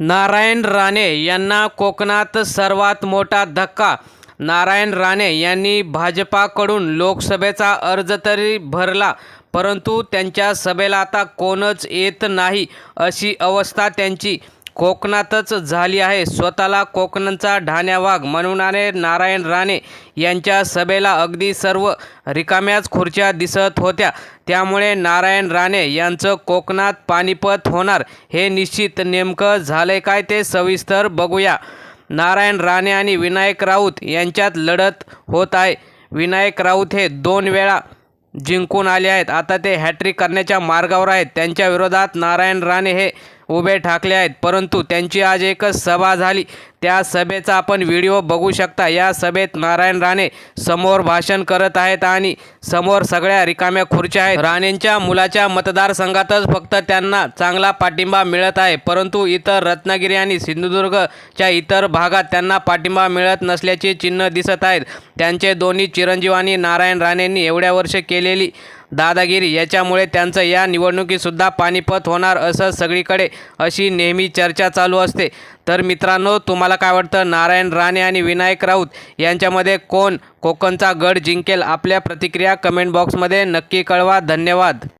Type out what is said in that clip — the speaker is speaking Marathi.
नारायण राणे यांना कोकणात सर्वात मोठा धक्का. नारायण राणे यांनी भाजपाकडून लोकसभेचा अर्ज तरी भरला परंतु त्यांच्या सभेला आता कोणच येत नाही अशी अवस्था त्यांची. कोकणातच झाली आहे. स्वतःला कोकणचा ढाण्या वाघ म्हणणारे नारायण राणे यांच्या सभेला अगदी सर्व रिकाम्याच खुर्च्या दिसत होत्या. त्यामुळे नारायण राणे यांचं कोकणात पानिपत होणार हे निश्चित नेमकं झालंय काय ते सविस्तर बघूया. नारायण राणे आणि विनायक राऊत यांच्यात लढत होत आहे. विनायक राऊत हे दोन वेळा जिंकून आले आहेत. आता ते हॅट्रिक करण्याच्या मार्गावर आहेत. त्यांच्या विरोधात नारायण राणे हे उभे ठाकले आहेत. परंतु त्यांची आज एकच सभा झाली. त्या सभेचा आपण व्हिडिओ बघू शकता. या सभेत नारायण राणे समोर भाषण करत आहेत आणि समोर सगळ्या रिकाम्या खुर्च्या आहेत. राणेंच्या मुलाच्या मतदारसंघातच फक्त त्यांना चांगला पाठिंबा मिळत आहे. परंतु इतर रत्नागिरी आणि सिंधुदुर्गच्या इतर भागात त्यांना पाठिंबा मिळत नसल्याचे चिन्ह दिसत आहेत. त्यांचे दोन्ही चिरंजीव आणि नारायण राणेंनी एवढ्या वर्ष केलेली दादागिरी. याच्यामुळे त्यांचं या निवडणुकीतसुद्धा पानिपत होणार असं सगळीकडे अशी नेहमी चर्चा चालू असते. तर मित्रांनो तुम्हाला काय वाटतं? नारायण राणे आणि विनायक राऊत यांच्यामध्ये कोण? कोकणचा गड जिंकेल आपल्या प्रतिक्रिया कमेंट बॉक्समध्ये नक्की कळवा. धन्यवाद.